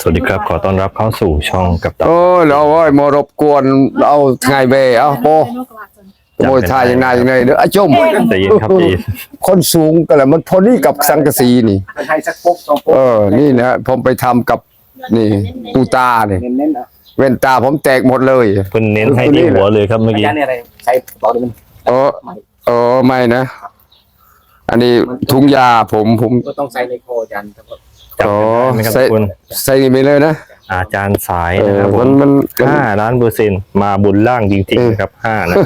สวัสดีครับ ขอต้อนรับเข้าสู่ช่องกับตับโอ้ยเราโอ้ยมารบกวนเอาไงเบเอาโปโมยทายยังไงยังไงเด้ออาจุ่มใจเย็นครับใจเย็นคนสูงก็แหละมันพอดีกับสังกะสีนี่คนไทยสักปุ๊กสองปุ๊กเออ นี่นะผมไปทำกับนี่ปูตาเนี่ยเน้นๆนะเว้นตาผมแตกหมดเลยเพิ่นเน้นให้ที่หัวเลยครับเมื่ออากี้จารย์เนี่ยอะไรใช้ต่อเดิมเออเออไม่นะ อันนี้ถุงยาผมผมก็ต้องใส่ในโคอาจารย์ครับ จำได้ไหมครับใส่ทุกคนใส่นี่ไปเลยนะ อาจารย์สายเอนะอครับผมัมนมันห้าล้านเปอร์เซ็นต์มาบุญล่างจริงๆนะครับห้านะ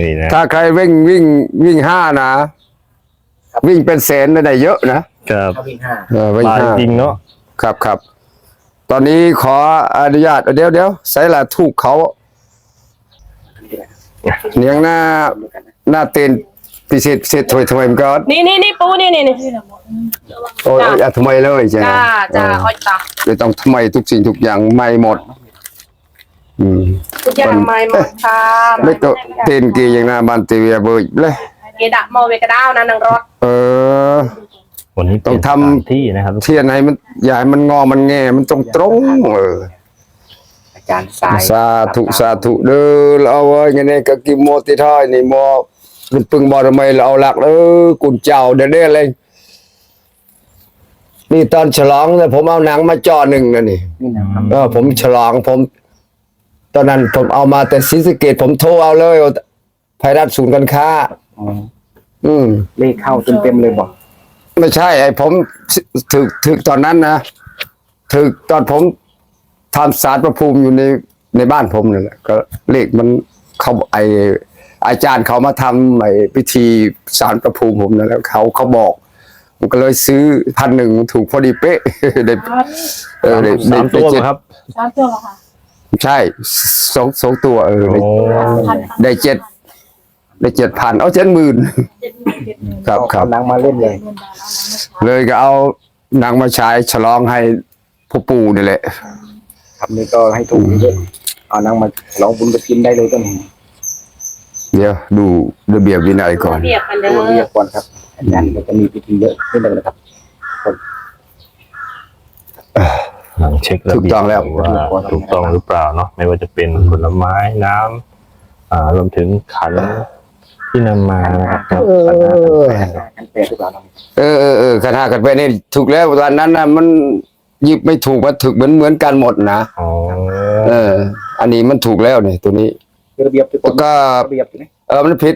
นี่นะถ้าใครวิ่งวิ่งวิ่งห้านะ วิ่งเป็นแสนได้เยอะนะครับถ้าวิ่งห้าเออวิ่งมาห้าจริงเนาะครับครับตอนนี้ขออนุญาตเดี๋ยวเดี๋ยวใส่ละถูกเขาเนียงหน้าหน้าเต้น พิเศษพิเศษถอยถอยมันก็นี่นี่นี่ปูนี่นี่นี่โอ้ยอย่าทำไมเลยใช่ไหมจ้าจ้าอ้อยตาจะต้องทำไมทุกสิ่งทุกอย่างไม่หมดอืมทุกอย่างไม่หมดค่ะไม่ก็เต้นกีอย่างหน้าบ้านตีเวียเบิร์เลยเกดะโมเวกระดาวนะนางรถเออวันนี้ต้องทำเปลี่ยนสถานที่นะครับเทียนไหนมันอย่าให้มันงอมันแงมันตรงตรงๆเอออาจารย์สายสาธุสาธุเด้อเราเอาไว้ไงเนี่ยก็กินโมติท้อยนี่โม มันปึงบ่ทำไมเราเอาหลักเออกุนเจ้าเด้อเด้อเลยนี่ตอนฉลองเนี่ยผมเอาหนังมาจอหนึ่งนะนี่นี่นะครับเออผมฉลองผม ตอนนั้นผมเอามาแต่ศรีสะเกดผมโทรเอาเลยไพรัฐศูนย์การค้า อ๋ออืม เลขเข้าเต็มๆเลยบอกไม่ใช่ไอ้ผมถึกถึกตอนนั้นนะถึกตอนผมทำสารประภูมิอยู่ในในบ้านผมนั่นแหละก็เลขมันเขาไอ อาจารย์เขามาทำไอพิธีสารประภูมิผมนั่นแหล้วเขาเขาบอกผมก็เลยซื้อพันหนึ่งถูกพอดีเป๊ะได้เออได้สามได้ตัวได้เจ็ดครับสามตัวเหรอคะใช่สองสองตัวเออโอ้ได้ได้เจ็ดได้เจ็ดพันเอาเจ็ดหมื่นเจ็ดหมื่นเจ็ดหมื่นครับครับเอาหนังมาเล่นเลยเงินบาทแล้วนะเลยก็เอาหนังมาฉายฉลองให้พ่อปู่นี่แหละ ครับนี่ก็ให้ถูกเยอะเอาหนังมาลองบุญกระทินได้เลยต้น เดี๋ยวดูระเบียบวินัยก่อนเบียบกันเด้ตัวเรีอยกก่อนครับอาจารย์ก็จะมีพิธีเยอะขึ้นเลยนะครับหลังเช็คระถูกเบียบต้องแล้ว ว่าถูกต้องหรือเปล่าเนาะไม่ว่าจะเป็นผลไม้น้ำอ่ารวมถึงขันที่นำมานะครับเออกันแปดหรือเปล่าน้องเออเออเออคาถากันไปนี่ถูกแล้วตอนนั้นนะมันหยิบไม่ถูกมันถูกเหมือนเหมือนกันหมดนะอ๋อเออ อันนี้มันถูกแล้วเนี่ยตัวนี้คือ ระเบียบทุกคแล้วนก็ ระเบียบอยู่นะเออมันผิด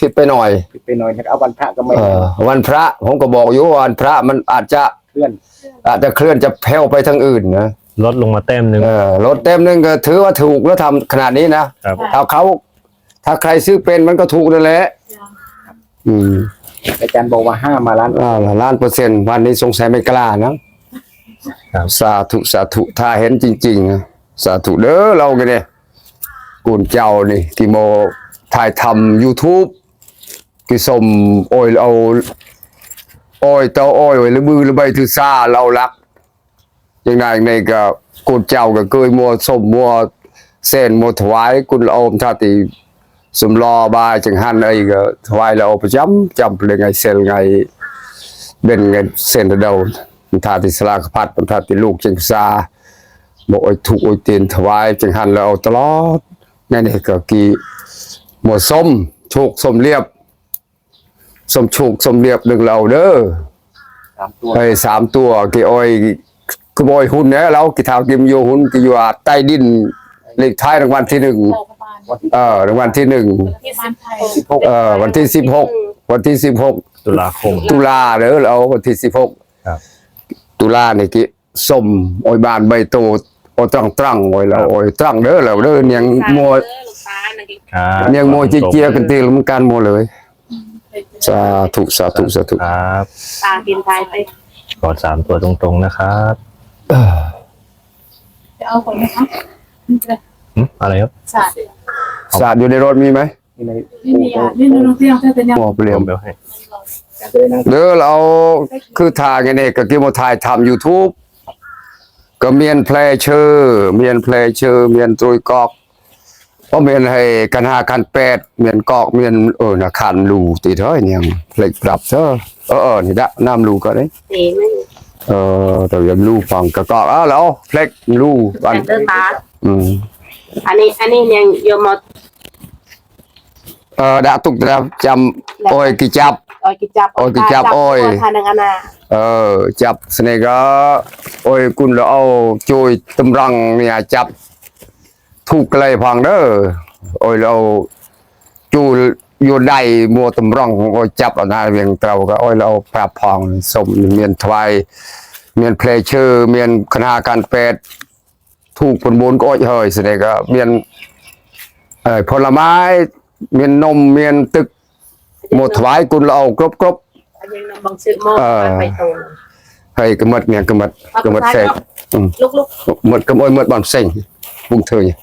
ผิดไปหน่อย ผิดไปหน่อยนะครับเอาวันพระก็ไม่เออวันพระผมก็บอกอยู่ว่าวันพระมันอาจจะเคลื่อนอาจจะเคลื่อนจะแผ่วไปทางอื่นนะลดลงมาแต้มหนึ่ง เออรถเต็มหนึงก็ถือว่าถูกแล้วทำขนาดนี้นะครับ ถ้าเขาถ้าใครซื้อเป็นมันก็ถูกนั่นแหละอืมอาจารย์บอกว่าห้ามาล้านอ่าล้านเปอร์เซ็นต์วันนี้สงสัยไม่กล้านะครับ สาธุสาธุถ้าเห็นจริงๆนะสาธุเด้อเรากันเนี่ย กุนเจ้านี่ที่โมถ่ายทำ YouTube กิสมโอยเอาโอยเต้าโอยไว้หรือมือหรือใบถือซาเรารักอย่างไรในก็กุนเจ้าก็เคยมัวสมมัวเส้นมัวถวายกุนโอมชาติสมรอบายจังหันไอ้ก็ถวายเราประจำจำเลยไงเซลไงเป็นไงเส้นเดามันทาติสลากพัดมันทาติลูกจังซาบอกโอ้ยถูกโอ้ยเตียนถวายจังหันเอาตลอด นั่นเองก็กีหมวดส้มโชคส้มเรียบส้มโชคส้มเรียบหนึ่งเราเด้อสามตัวไอ้สามตัวกี่อ้อยคือบอยหุ่นเนี่ยเรากี่ทาวกิมโยหุ่นกี่อยู่อาใต้ดินเลขท้ายรางวัลที่หนึ่งโตประมาณวันที่เออรางวัลที่หนึ่งที่บ้านไทยสิบหกเออวันที่สิบหกวันที่สิบหกตุลาคม ตุลาเด้อเราวันที่สิบหกครับตุลานี่กิส้มโอยบานใบโตโอ ตรังตรังโอยแล้วโอยตรังเด้อแล้วเด้อเนียงมัวลูกตาหนึ่งครับเนียงมัวจิเจียกันตีลมันกันมัวเลยสาธุสาธุสาธุครับตากินไทยไปกอดสามตัวตรงๆนะครับจะเอาคนไหมคะนี่จะหึอะไรครับสาดศาสตร์อยู่ในรถมีไหมนี่ในนี่นี่อะนี่น้องเตี้ยแต่เป็นยังหมอเปลี่ยนเบลให้อาจารย์เลยนะเด้อเราคือทางไงเนี่ยก็กิโมถ่ายทำ YouTube ก็เมียนเพลเชอร์เมียนเพลเชอร์เมียนตรุยกอกเพราะเมียนให้กันหาคันแปดเมียนกอกเมียนเออนะคันรูตีเท่าเนี่ยเพลกปรับเถอะเออเออนี่ละน้ำรูก็ได้เสีไม่เออแต่ยังลูกฟังก็ก็อ้าวแล้วเพล็กลูกกันแต่เดินตาอืมอันนี้อันนี้ยังโยมมาเออ đã tục đã chăm ôi kỳ chập โอ้ยกิจับ ឲ្យគេចាប់អូយគេចាប់អូយថានឹងអាណាអឺចាប់ស្នេហ៍ក៏អូយគុណល្អជួយតម្រង់នេះអាចាប់ធូបក្លេផងទៅអូយល្អជួយយោដៃមកតម្រង់អូយចាប់អណាវិញត្រូវក៏អូយល្អប្រាប់ផងសុំមានថ្វាយមានផ្លែឈើមានគណៈការពេទ្យធូប9ក្អុចហើយស្នេហ៍ក៏មានផលម៉ាយមាននំមានទឹក หมดถวายกุลเอาครบครบอันยังนำบังซื้อโมเออไปตรงๆให้กระมัดเนี่ยกระมัดกระมัดแสกอืมลูกลูกหมดกระมอยหมดบอนเซ็งบุ้งเธอเนี่ย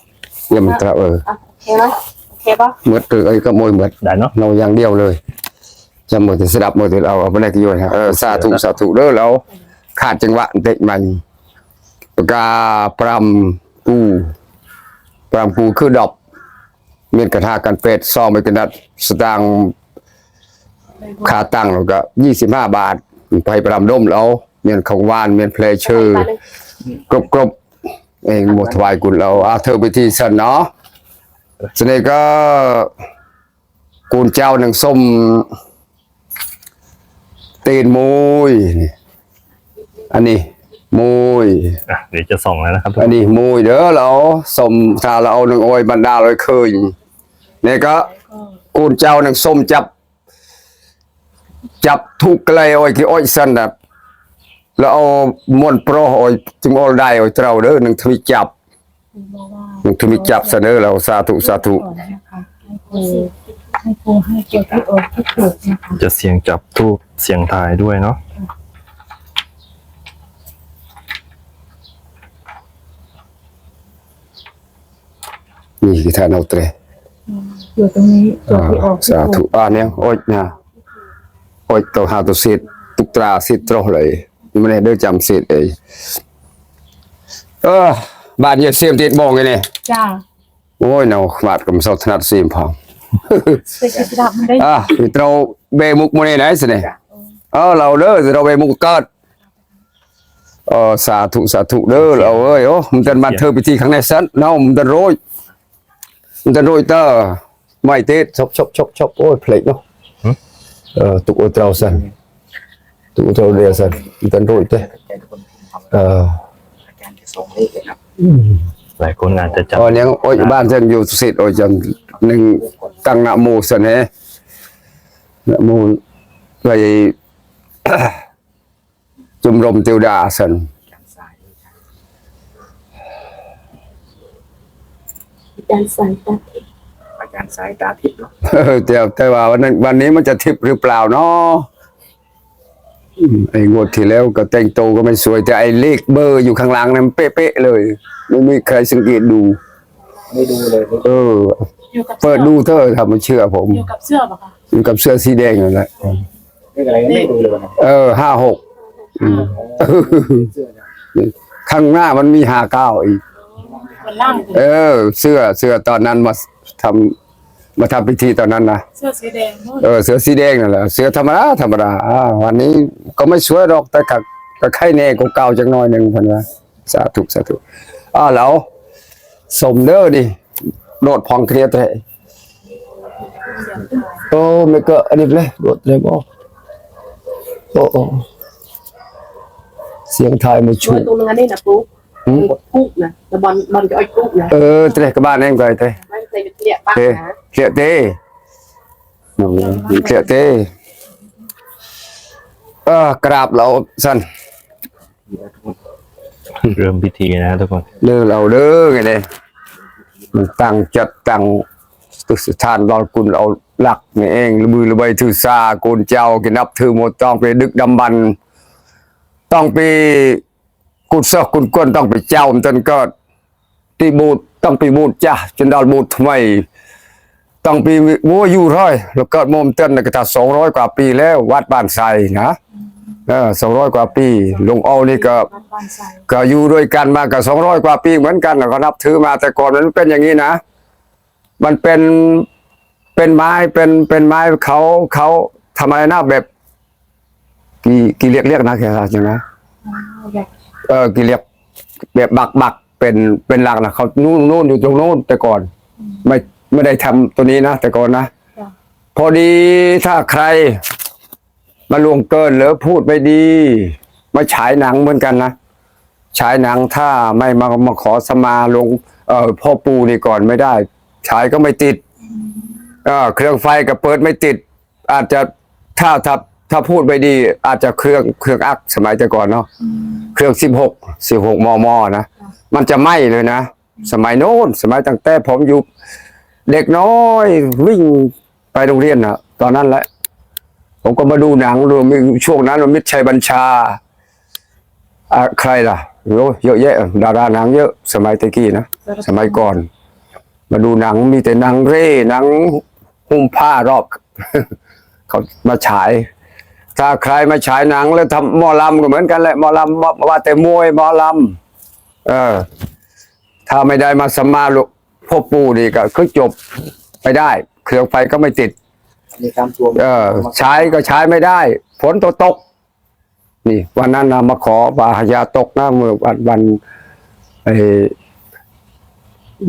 เนี่ยมันตราเออโอเคไหมโอเคปะหมดเลยไอ้กระมอยหมดได้เนาะเราอย่างเดียวเลยจะหมดแต่สดับหมดแต่เราเอาไปได้กี่โยนฮะเออสาธุสาธุเด้อเราขาดจังหวะเด็กมันปากกาปรำกูปรำกูคือดอกเมียนกระทากันเป็ดซองไค์ค่าตั้งแล้วก็ยี่สิบห้าบาท ไปปรำด้มเราเมียนของหวานเมียนเพลย์ชื่อไปเลยกรบกรบเองหมดถวายกุลเราอาเธอไปที่สันเนาะสนนี้ก็กุลเจ้าหนึ่งส้มตีนมุยนี่อันนี้มุยอะเดี๋ยวจะส่งแล้วนะครับทุกคอันนนี้มุยเด้อเราสมถ้าเราเอาหนึ่งโอยบรรดาเลยเคยนี่ก็กุลเจ้าหนึ่งส้มจับ จับทุกเลยโอ้ยกี่โอ้ยสันแบบแล้วเอามวนโปรโอ้ยจึงโอ้ได้โอ้ยเราเด้อหนึ่งทวิจับบอกว่าหนึ่งทวิจับเสนอเราสาธุสาธุก่อนนะคะให้ครูให้ครูให้เกี่ยวที่โอ๊ตที่ถูกนะคะจะเสียงจับทูบเสียงทายด้วยเนาะนี่คือท่านเอาเตรอยู่ตรงนี้ตัวที่ออกที่สาถูธุกอ่าเนี่ยโอ้ยนะโอ้ยตัวหาตัวสิทธิ์ตุกตราสิทธิ์ตรอเลยนี่มันได้จำสิทธิ์เอ้ย អុចទៅហៅទៅសៀតទុកត្រាសៀតត្រោះឡើយមិននេះដូចចាំសៀតអីអឺបាទយកសៀមទៀតបងឯនេះចាអូយនៅខ្វាត់កំសត់ថ្នាក់សៀមផងអាវាត្រូវបេមុខមួយនេះណាស្នេះអូឡៅលើត្រូវបេមុខកើតអូសាធុសាធុលើឡៅអើយអូមិនទាន់បានធ្វើពិធីខាងនេះសិនណោមិនទាន់រួចមិនទាន់រួចតើមកទៀតឈប់ឈប់ឈប់ឈប់អូយភ្លេចនោះ ะมันเป็นโรยมันเป็นโรยเตอร์ไม่เตะชบชบชบชบโอ้ยเพลงเนาะเออตุกอุตราสันตุกอุตราเรียสันมันเป็นโรยเตะ ใจทุกคนทำ เออ อาจารย์จะส่งเลขเลยครับ หลายคนอาจจะจับ ตอนนี้โอ้ยบ้านฉันอยู่สิทธิ์โอ้ยจันหนึ่งตั้งนะโมสันเฮนะโมไป จุมรมเทวดาสัน อาจารย์สาย ยันใส่ตา อาจารย์ สายตาทิพย์เนาะเออแต่แต่ว่าวันนั้นวันนี้มันจะทิพย์หรือเปล่าเนาะอืมไอ้งวดที่แล้วก็แต่งโตวก็ไม่สวยแต่ไอ้เลขเบอร์อยู่ข้างหลังนั้นมันเป๊ะๆเลยไม่มีใครสังเกตดู ไม่ดูเลยไม่เออ อยู่กับเปิดดูเถอะถ้ามันเชื่อผม อยู่กับเสื้อป่ะคะอยู่กับเสื้อสีแดงอยู่แหละเลขอะไรก็ไม่ดูเลยวันนั้นเออห้าหกอืมเสื้อเนี่ยข้างหน้ามันมีห้าเก้าอีกบนล่าง เออ เสื้อเสื้อตอนนั้นมาทำ มาทำพิธีตอนนั้นนะเสื้อสีแดงนู่นเออเสื้อสีแดงนั่นแหละเสื้อธรรมดาธรรมดาอ่าวันนี้ก็ไม่สวยหรอกแต่ก็ก็ไข่แน่กว่าเก่าจังน้อยหนึ่งพันว่าสาธุสาธุอ่าแล้วสมเด้อดิโดดพองเครียดเลยโอ้ไม่ก็อันนี้เลยโดดเลยบ่โอ้โอ้เสียงไทยไม่ช่ชุวยบตรงนั้นนี่นะปุ๊กหืมปุ๊กนะแต่บอลบอลจะอ้อยปุ๊กนะเออเตะกับบ้านเองไปเตะ ไม่ใส่เกลี่ยปักเตะนะเครียดเตะอืมเครียดเตะเออกราบเราสั้นเริ่มพิธีนะทุกคนเด้อเราเด้อไงเด้มันตั้งจัดตั้งตุสถานรอกุลเอาหลักนี่เองระบือระใบถือซากุลเจ้ากินนับถือหมดต้องไปดึกดำบรรพ์ต้องไปกุศลกุลกวนต้องไปเจ้ามันจนก็ที่บูด ต้องไปบูดจ้าจนดาวบูดทำไมต้องปีวัวอยู่ร้อยแล้วเกิดโมมเต้นในกระถาสองร้อยกว่าปีแล้ว วัดบ้านไทรนะเออสองร้อยกว่าปีหลวงเอานี่ก็บ้านบ้านใส่ก็อยู่ด้วยกันมากับสองร้อยกว่าปีเหมือนกันน่ะก็นับถือมาแต่ก่อนมันเป็นอย่างนี้นะ มันเป็นเป็นไม้เป็นเป็นไม้เขาเขาทำไมนะแบบ กี่กี่เรียกเรียกนะแค่ไหนนะอยากเออกิเรียกแบบบักบัก เป็นเป็นหลักนะเขานู่นนู่นอยู่ตรงโน้นแต่ก่อน ไม่ไม่ได้ทำตัวนี้นะแต่ก่อนนะจ้ะพอดีถ้าใคร มาลวงเกินหรือพูดไม่ดี มาฉายหนังเหมือนกันนะฉายหนังถ้าไม่มามาขอสมาลง เอ่อพ่อปูนี่ก่อนไม่ได้ฉายก็ไม่ติดเออเครื่องไฟก็เปิดไม่ติด อาจจะถ้าถ้าถ้าพูดไม่ดี อาจจะเครื่องเครื่องอักสมัยแต่ก่อนเนาะเครื่องสิบหกสิบหกมมนะ มันจะไหม้เลยนะ สมัยโน้นสมัยตั้งแต่ผมอยู่เด็กน้อยวิ่งไปโรงเรียนนะตอนนั้นแหละ ผมก็มาดูหนังดูมีช่วงนั้นมิตรชัยบัญชาอะใครล่ะโอ้เยอะแยะดาราหนังเยอะสมัยตะกี้นะสมัยก่อน มาดูหนังมีแต่หนังเร่หนังหุ้มผ้ารอบเขามาฉาย ถ้าใครมาฉายหนังแล้วทำมอลำก็เหมือนกันแหละมอลำว่าแต่มวยมอลำ เออ ถ้าไม่ได้มาสมมาลุพ่อปู่นี่ก็คือจบไม่ได้ เครื่องไฟก็ไม่ติด มีการทวงเออ ใช้ก็ใช้ไม่ได้ฝนตกตก นี่ วันนั้นนะมาขอบาหยาตกนะเมื่อวันวันไอ้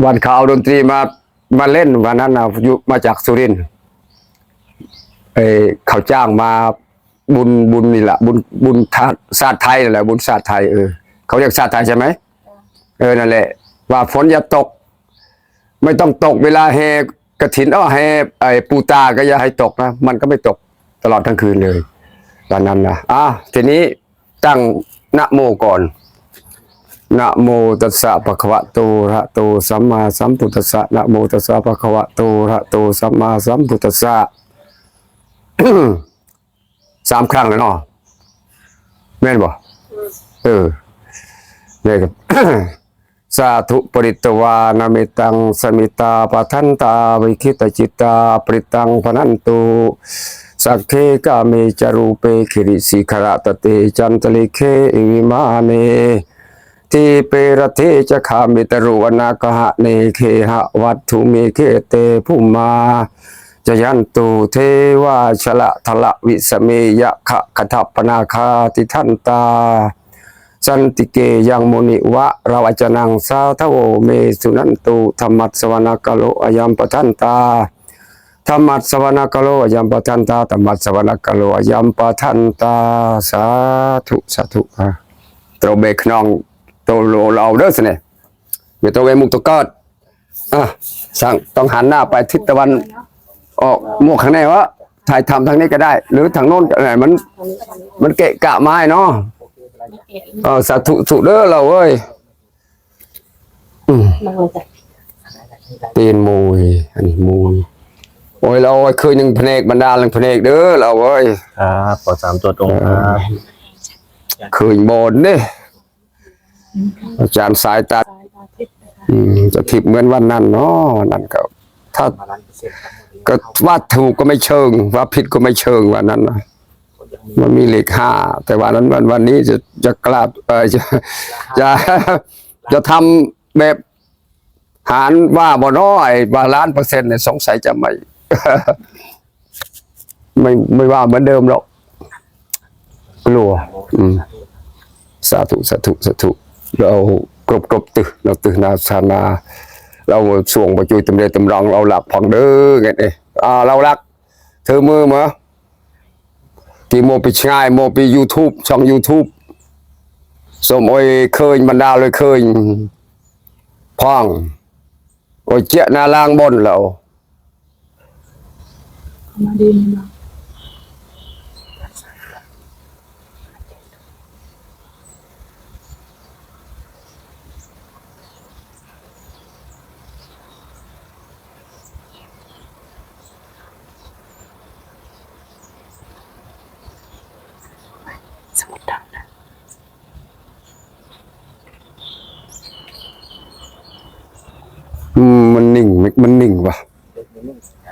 วันเขาเอาดนตรีมามาเล่นวันนั้นนะอยู่มาจากสุรินทร์ไอ้เขาจ้างมาบุญบุญนี่แหละบุญบุญทาศาสตร์ไทยนั่นแหละบุญศาสตร์ไทยเออเขาเรียกศาสตร์ไทยใช่ไหม เออนั่นแหละ ว่าฝนอย่าตก ไม่ต้องตกเวลาแห่กระถินอ้อแห่ไอ้ปูตาก็อย่าให้ตกนะมันก็ไม่ตกตลอดทั้งคืนเลยตอนนั้นนะอะทีนี้ตั้งนะโมก่อนนะโมตัสสะภะคะวะโตระโตสัมมาสัมพุทธัสสะนะโมตัสสะภะคะวะโตระหะโตสัมมาสัมพุทธัสสะสามครั้งแล้วเนาะแม่นบ่เออเนี่ยครับ สาธุปริตวานามิตังสมิตาปทันตาวิคิตจิตาปริตังพนันตุสักเคกาเมจารูเปคิริสิขระตะเตจันตลิเคอิวิมาเนทีเปรเทจะขามิตรุวนาคหะเนเคหะวัตถุเมเคเตภุมาจยันตุเทวาชละทละวิสเมยะขะคทัปปนาคาติทันตา สันติเกยังมุนิวะเราวัจนังสาทโวเมสุนันตุธรรมัสวนากโลอายัมปทันตาธรรมัสวนากโลอายัมปทันตาธรรมัสวนากโลอายัมปทันตาสาธุสาธุอะตรเบกนองตโลเราเด้อสิเนี่ยเดี๋ยวตัวเวมุกตวกิดอะสั่งต้องหันหน้าไปทิศตะวันออกหมวกข้างในวะถ่ายทำทางนี้ก็ได้ หรือทางโน้นก็ได้มัน มันเกะกะไม้เนาะ เออสาธุสุเด้อเราเว้ยอืมนั่งเลยจ้ะตีนมวยอันนี้มวยโอ้ยเราเคยหนึ่งพเนกบรรดาหนึ่งพเนกเด้อเราเว้ยครับขอสามตัวตรงครับเคยบนเนี่ยอาจารย์สายตาสายตาทิพย์นะคะอืมจะทิพย์เหมือนวันนั้นเนาะวันนั้นก็ ถ้ามาล้านเปอร์เซ็นต์ครับก็ว่าถูกก็ไม่เชิง ว่าผิดก็ไม่เชิงวันนั้นนะ มันมีเลขห้าแต่วันนั้นวันวันนี้จะจะกลับเออจะจะจะทำแบบหารว่าบ่น้อยบาล้านเปอร์เซ็นต์เนี่ยสงสัยจะไม่ไม่ไม่ว่าเหมือนเดิมหรอกกลัวอืมสาธุสาธุสาธุเรากรบกรบตึเราตึนาสานา เราส่วงประจุยตำเรตำรองเราหลับผ่องเด้อไงเออ่าเรารัก เธอมือมั้ ชีโมไปง่ายโมไปยูทูบช่องยูทูบสมโอยเคยบรรดาเลยเคยพ่องโอยเจ้านาลางบนเราเอามาดีนะ สมุดดำนะ อื มมันนิ่งมันมันนิ่งว่ะ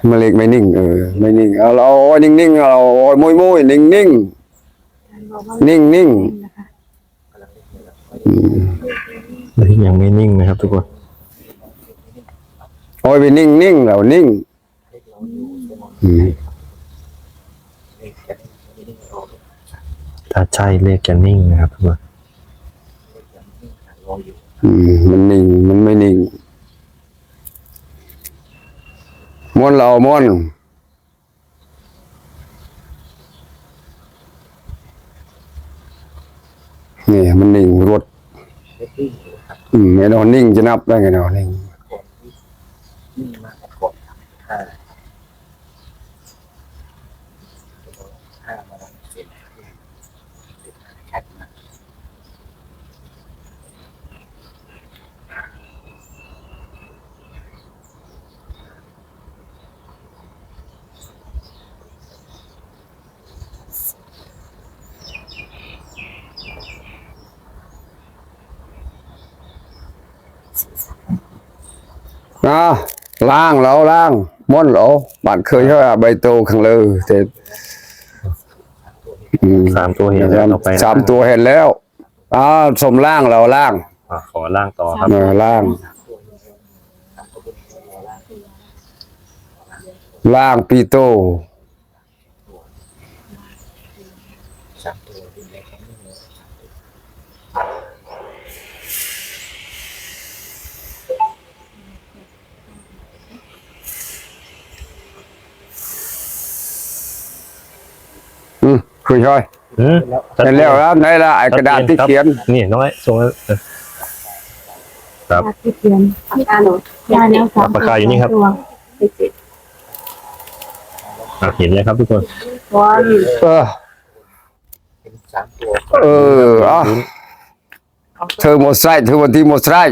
มันเล็กไม่นิ่งเออไม่นิ่งเอาเราเอานิ่งนิ่งๆเอาโอ้ยมุยมุยนิ่งนิ่งบอกว่านิ่งนิ่งนะคะยังไม่นิ่งนะครับทุกคนโอ้ยไปนิ่งนิ่งเรานิ่งอืมถ้าใช่เลขจะนิ่งนะครับทุกคนรออยู่อืมมันนิ่งมันไม่นิ่ง ม้วนเราม้วนนี่มันนิ่งรถอืมไงเนอนนิ่งจะนับได้ไงนอนนิ่งนิ่งมากกว่าครับห้าห้ามาแล้วเสร็จชัดมาก อ่าล่างเราล่างม้วนเราบ้านเคยใช่ไหมใบโตข้างเลยแต่อืมสามตัวเห็นแล้วต่อไปนะสามตัวเห็นแล้วอ่าสมล่างเราล่างอะขอล่างต่อครับเออล่าง ล่างปีโต สามตัวดูแลแข็งไม่เลย อืม คุยช่อยอืมเห็นแล้วครับไหนละไอ้กระดาษที่เขียนนี่น้อยส่งแล้วเออครับยาที่เขียนปากกาหนูยาแนวสามปากกาอยู่นี่ครับตัวติดติดอะเห็นเลยครับทุกคนวันเออเป็นสามตัวเอออะเธอหมดไส้เธอวันที่หมดไส้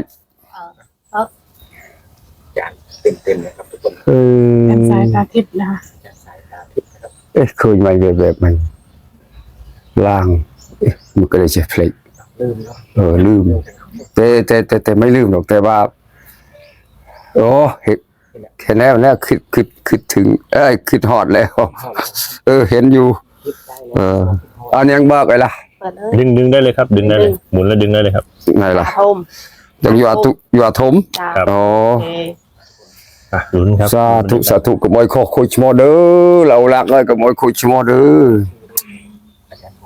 จานเต็มเต็มๆเลยครับทุกคนเออเป็นสายตาทิพย์นะคะจานสายตาทิพย์นะครับเอ๊ะเคยไหมแบบแบบมัน ล่าง เอ๊ะมันก็เลยจะเพลงลืมเนาะเออลืมแต่แต่แต่แต่ไม่ลืมหรอกแต่ว่าโอ้เห็นเห็นแล้วเนี่ยคิดคิดคิดถึง เอ้ยคิดหอดแล้ว เออ เห็นอยู่ คิดได้เลยเอออันยังบอกไงล่ะเปิดเลยดึงดึงได้เลยครับ ดึงได้เลย หมุนแล้วดึงได้เลยครับ ไงล่ะทมยังอยู่อาตุอยู่อาทมจ้าครับ อ๋อ โอเคอะลุ้นครับสาธุสาธุกับมอยโคคุยชโมเด้อเราลักเลยกับมอยคุยชโมเด้ออา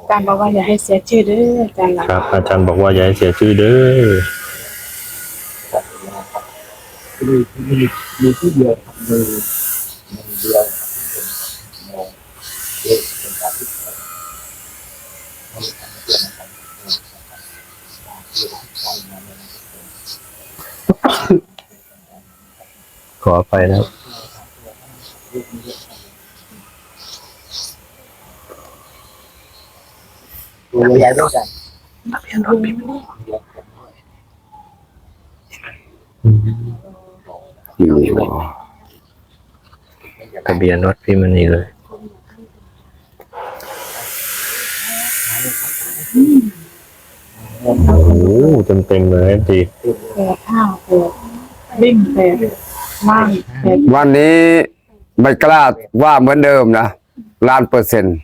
จารย์บอกอาจารย์บอกว่าอย่าให้เสียชื่อเด้ออาจารย์หลังครับ อาจารย์บอกว่าอย่าให้เสียชื่อเด้อครับนะครับมีมีมีที่เดียวครับมือมือเดียวครับมองเด็กเป็นการที่ครับไม่ทำเพื่อนนะครับ ที่ใช้มาเลยนะครับขออภัยนะครับตัวใหญ่ด้วยกันอยู่ทะเบียนรถพี่มณีเลยโอ้โหเต็มเต็มๆเลยดีแปดห้าหกวิ่งแปดว่างแปดวันนี้ไม่กล้าว่าเหมือนเดิมนะล้านเปอร์เซ็นต์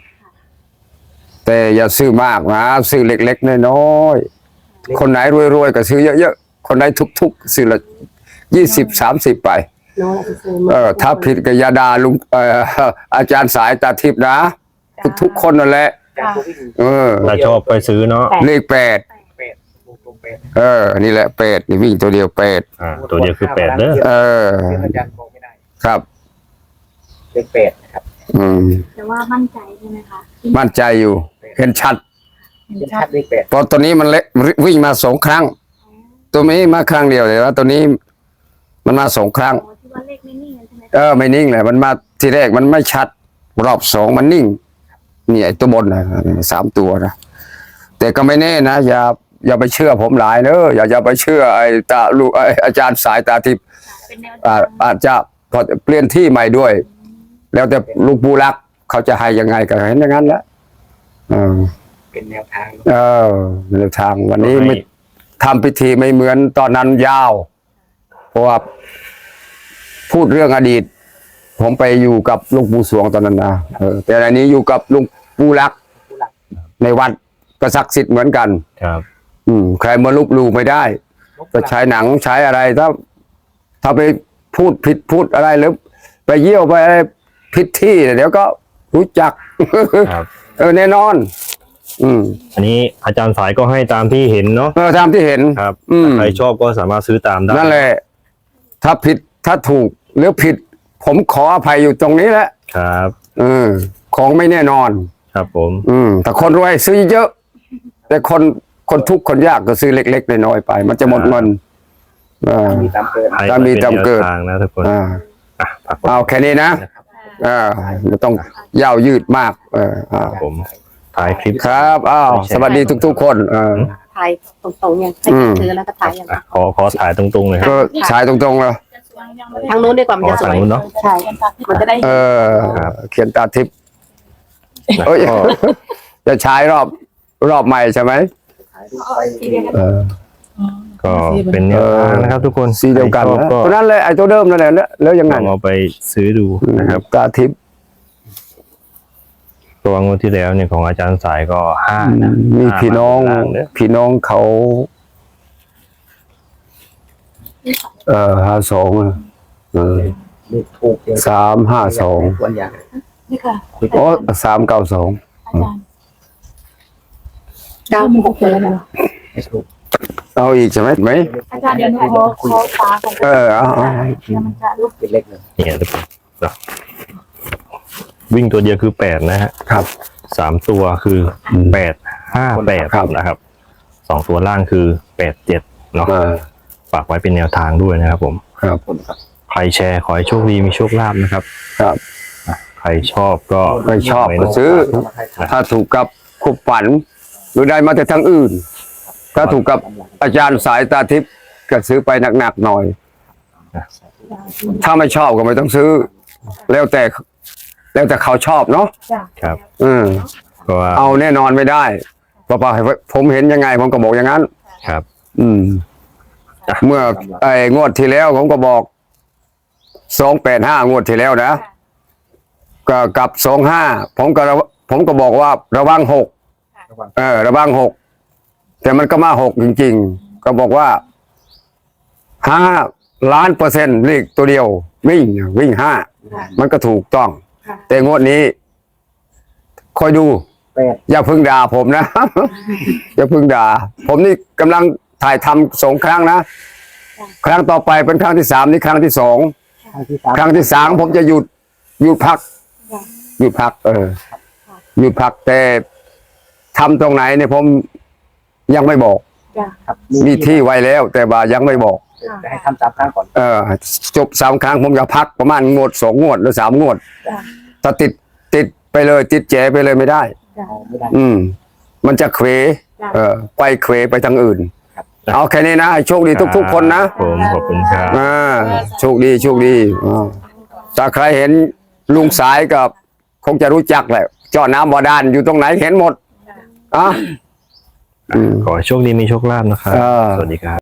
แต่อย่าซื้อมากนะซื้อเล็กๆน้อยๆคนไหนรวยๆก็ซื้อเยอะๆคนไหนทุกๆซื้อละยี่สิบสามสิบไปน้องเอาไปซื้อเออถ้าผิดก็อยาดาลุงเอ่ออาจารย์สายตาทิพย์นะ ทุกๆคนนั่นแหละการตัววิ่งเออถ้าชอบไปซื้อเนาะเลขแปดเป็ดวงกลมเป็ดเออ นี่แหละแปดนี่วิ่งตัวเดียวแปดอ่าตัวเดียวคือแปดเด้อเออเป็นอาจารย์บอกไม่ได้ครับเป็นเป็ดนะครับ อืมแต่ว่ามั่นใจใช่ไหมคะมั่นใจอยู่ เห็นชัดเห็นเป็นชัชัดดเลขเป็ดเพราะตัวนี้มันเล็กวิ่งมาสองครั้ง ตัวนี้มาครั้งเดียวเลยว่าตัวนี้มันมาสองครั้ง อ๋อที่ว่าเลขไม่นิ่งกันใช่ไหมเออไม่นิ่งเลยมันมาทีแรกมันไม่ชัด รอบสองมันนิ่งนี่ไอ้ตัวบนนะสามตัวนะแต่ก็ไม่แน่นะอย่าอย่าไปเชื่อผมหลายเนอะอย่าอย่าไปเชื่อไอ้ตาลูกไอ้อาจารย์สายตาทิพย์เป็นแนวอาทางอาจจะพอเปลี่ยนที่ใหม่ด้วย แล้วแต่ลูกปูรัก เขาจะให้ยังไงก็เห็นอย่างนั้นแหละเออ เป็นแนวทางเออแนวทางวันนี้ไม่ทำพิธีไม่เหมือนตอนนั้นยาว เพราะว่าพูดเรื่องอดีต ผมไปอยู่กับหลุงปู่สวงตอนนั้นนะเออแต่อันนี้อยู่กับหลุงปู่รัก ในวัดก็ศักดิ์สิทธิ์เหมือนกัน ครับ อืม ใครมาลุบลูไม่ได้ก็ใช้หนังใช้อะไรถ้าถ้าไปพูดผิดพูดอะไรหรือไปเยี่ยวไปอะไร ผิดที่เดี๋ยวก็รู้จักครับ เออแน่นอน อืมอันนี้อาจารย์สายก็ให้ตามที่เห็นเนาะเออตามที่เห็น ครับอืม ใครชอบก็สามารถซื้อตามได้นั่นแหละ ถ้าผิดถ้าถูกหรือผิด ผมขออภัยอยู่ตรงนี้แหละครับ เออของไม่แน่นอน ครับผม อืม แต่คนรวยซื้อเยอะแต่คนคนทุกข์คนยากก็ซื้อเล็กๆน้อยๆไป มันจะหมดเงินอ่ามีตามเกิดให้ตามมีตามเกิดป็นแนวทางนะทุกคนอ่า อะฝากกด เอาแค่นี้นะ อ่าไม่ต้องยาวยืดมากเอออ่าผมถ่ายคลิป ครับอ้าวสวัสดีทุก ๆ คนเออถ่ายตรงๆอย่างให้อืมซื้อแล้วก็ถ่ายอย่างอะขอขอถ่ายตรงๆเลยครับก็ฉายตรงๆเลยทางนู้นดีกว่ามันจะสทาวยงนู้นเนาะใช่ มันจะได้เออครับเขียนตาทิพย์นะเอ้ยก็จะฉายรอบรอบใหม่ใช่ไหมถ่ายรูปไปเออ ก็เป็นแนวทางนะครับทุกคนสีเดียวกันใครชอบนะก็ตัวนั้นเลยไอ้ตัวเดิมนั่นแหละแล้วแล้วยังลไงองเอาไปซื้อดูนะครับตาทิพย์ตัวงวดที่แล้วเนี่ยของอาจารย์สายก็ห้านะมีพี่น้องห้ามาข้างล่างเนี่ยพี่น้องเขาเอ่อห้าสองอะเออเลขถูกเดียวสามห้าสองตัวอย่างนี่ค่ะโอ้สามเก้าสองอาจารย์เก้ามีหบุกกเลยนะไม่ถูก เอาอีกใช่ไหมไหมอาจารย์เดี๋ยวหนูขอขอตาของเออเอาเอาแล้วมันจะลุกเป็นเลขหนึ่งเนี่ยทุกคนเนาะวิ่งตัวเดียวคือแปดนะฮะครับสามตัวคืออมแปดห้าแปดครับนะครับสองตัวล่างคือแปดเจ็ดเนาะเออฝากไว้เป็นแนวทางด้วยนะครับ ผมครับคนครับใครแชร์ขอให้โชคดีมีโชคลาภนะครับ ครับใครชอบก็ใครชอบก็ซื้อมาให้ถ่ายถ้าถูกกับคุบฝันหรือได้มาแต่ทางอื่น ถ้าถูกกับอาจารย์สายตาทิพย์ก็ซื้อไปหนักๆหน่อย ถ้าไม่ชอบก็ไม่ต้องซื้อ แล้วแต่แล้วแต่เขาชอบเนาะจ้ะครับอืมเพราะว่าเอาแน่นอนไม่ได้เพราะว่าผมเห็นยังไง ผมก็บอกอย่างนั้น ครับ อืม เมื่อไอ้งวดที่แล้วผมก็บอกสองแปดห้างวดที่แล้วนะก็กับสองห้าผมก็ระผมก็บอกว่าระวังหกระวังเออ ระวังหก แต่มันก็มาหกจริง ๆ ก็บอกว่าห้าล้านเปอร์เซ็นต์เลขตัวเดียว วิ่งวิ่งห้ามันก็ถูกต้อง แต่งวดนี้ คอยดูแปดอย่าเพึ่งด่าผมนะ อย่าเพึ่งด่า ผมนี่กำลังถ่ายทำสองครั้งนะ ครั้งต่อไปเป็นครั้งที่สามนี่ครั้งที่สองครั้งที่สามครั้งที่สามผมจะหยุดหยุดพักหยุดพัก เออหยุดพักแต่ทำตรงไหนเนี่ยผม ยังไม่บอกครับมีที่ไว้แล้ว แต่ว่ายังไม่บอก จะให้ทำสามครั้งก่อนเออจบสามครั้งผมจะพักประมาณงวดสองงวดหรือสามงวดถ้าติดติดไปเลย ติดแจไปเลยไม่ได้เอาไม่ได้ อืม มันจะเควเออไปเควไปทางอื่น เอาแค่นี้นะให้โชคดีทุก ๆ คนนะผมขอบคุณครับ อ่าโชคดีโชคดีอ่าถ้าใครเห็นลุงสายกับ คงจะรู้จักแหละเจาะน้ำบาดาลอยู่ตรงไหนเห็นหมดอะอืม ขอให้โชคดีมีโชคลาภนะครับอ่าสวัสดีครับ